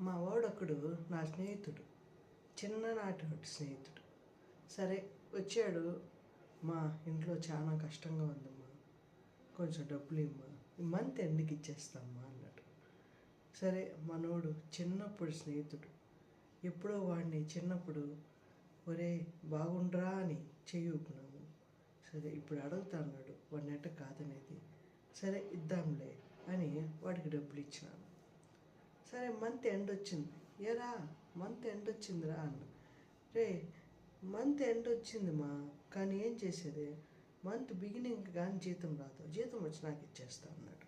మా వాడొకడు నా స్నేహితుడు. చిన్ననాటి స్నేహితుడు. సరే వచ్చాడు. మా ఇంట్లో చాలా కష్టంగా ఉందమ్మా. కొంచెం డబ్బులు ఇమ్మా. ఈ మంత్ ఎండ్కి ఇచ్చేస్తామ్మా అన్నాడు. సరే మనోడు చిన్నప్పుడు స్నేహితుడు. ఎప్పుడో వాడిని చిన్నప్పుడు ఒరే బాగుండ్రా అని చెయ్యి ఊపినాము సరే ఇప్పుడు అడుగుతా అన్నాడు. వాడిని ఎట్ట కాదనేది. సరే ఇద్దాంలే అని వాడికి డబ్బులు ఇచ్చినాను. సరే మంత్ ఎండ్ వచ్చింది. ఏరా? మంత్ ఎండ్ వచ్చిందిరా అన్న. రే మంత్ ఎండ్ వచ్చింది మా కానీ ఏం చేసేది? మంత్ బిగినింగ్ కానీ జీతం రాదు. జీతం వచ్చి నాకు ఇచ్చేస్తా అన్నాడు.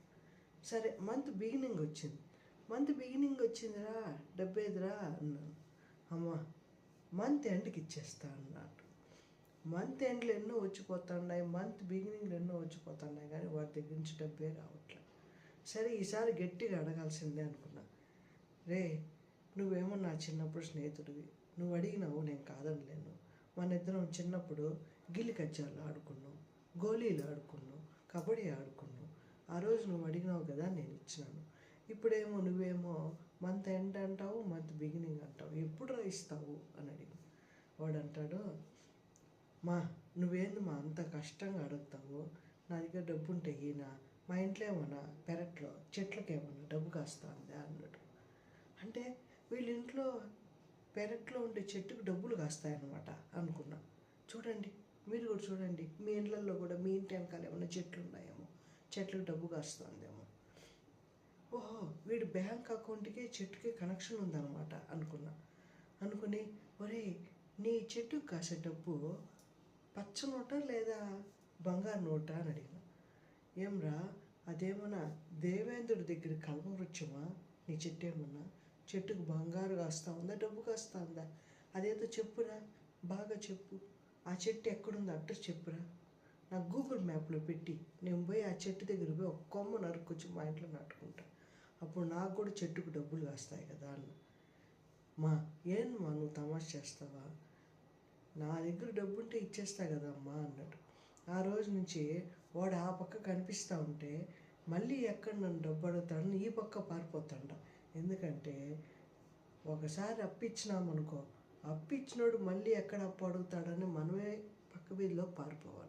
సరే మంత్ బిగినింగ్ వచ్చింది. మంత్ బిగినింగ్ వచ్చిందిరా? డబ్బేదిరా అన్నాను అమ్మా మంత్ ఎండ్కి ఇచ్చేస్తా అన్నాడు. మంత్ ఎండ్లు ఎన్నో వచ్చిపోతున్నాయి. మంత్ బిగినింగ్లు ఎన్నో వచ్చిపోతున్నాయి. కానీ వాటి దగ్గర నుంచి డబ్బే రావట్లేదు సరే ఈసారి గట్టిగా అడగాల్సిందే అనుకున్నాను రే నువ్వేమో నా చిన్నప్పుడు స్నేహితుడివి. నువ్వు అడిగినావు నేను కాదనలేను. మన ఇద్దరం చిన్నప్పుడు గిల్లి కజ్జాలు ఆడుకున్నాం గోళీలు ఆడుకున్నాం కబడ్డీ ఆడుకున్నాం. ఆ రోజు నువ్వు అడిగినావు కదా నేను ఇచ్చినాను. ఇప్పుడేమో నువ్వేమో మంత్ ఎండ్ అంటావు మంత్ బిగినింగ్ అంటావు. ఎప్పుడు ఇస్తావు అని అడిగి వాడు అంటాడు మా నువ్వేంది మా అంత కష్టంగా అడుగుతావు? నా దగ్గర డబ్బు ఉంటే ఈయన మా ఇంట్లో ఏమన్నా పెరట్లో చెట్లకేమన్నా డబ్బు కాస్తా ఉందా అన్నాడు. అంటే వీళ్ళ ఇంట్లో పెరట్లో ఉండే చెట్టుకు డబ్బులు కాస్తాయన్నమాట అనుకున్నాం. చూడండి మీరు కూడా చూడండి మీ ఇళ్ళల్లో కూడా మీ ఇంటి వెనకాల ఏమైనా చెట్లు ఉన్నాయేమో చెట్లకు డబ్బు కాస్తుందేమో. ఓహో వీడు బ్యాంక్ అకౌంట్కి చెట్టుకి కనెక్షన్ ఉందన్నమాట అనుకున్నా. అనుకుని ఒరే నీ చెట్టుకు కాసే డబ్బు పచ్చ నోట లేదా బంగారు నోట అని అడిగిన. ఏమ్రా అదేమన్నా దేవేంద్రుడి దగ్గర కల్పవృక్షమా? నీ చెట్టు ఏమన్నా చెట్టుకు బంగారు కాస్తా ఉందా డబ్బు కాస్తా ఉందా? అదేదో చెప్పురా బాగా చెప్పు. ఆ చెట్టు ఎక్కడుందో అడ్రస్ చెప్పురా. నాకు గూగుల్ మ్యాప్లో పెట్టి నేను పోయి ఆ చెట్టు దగ్గర పోయి ఒక కొమ్మ నరుకొచ్చి మా ఇంట్లో నాటుకుంటా. అప్పుడు నాకు కూడా చెట్టుకు డబ్బులు కాస్తాయి కదా అన్న. మా ఏం మా నువ్వు తమాష చేస్తావా? నా దగ్గర డబ్బు ఉంటే ఇచ్చేస్తా కదా అమ్మా అన్నాడు ఆ రోజు నుంచి వాడు ఆ పక్క కనిపిస్తూ ఉంటే మళ్ళీ ఎక్కడ నన్ను డబ్బు అడుగుతాడని ఈ పక్క పారిపోతాడ ఎందుకంటే ఒకసారి అప్పిచ్చినామనుకో అప్పిచ్చినోడు మళ్ళీ ఎక్కడ అప్పు అడుగుతాడని మనమే పక్క వీధిలో పారిపోవాలి.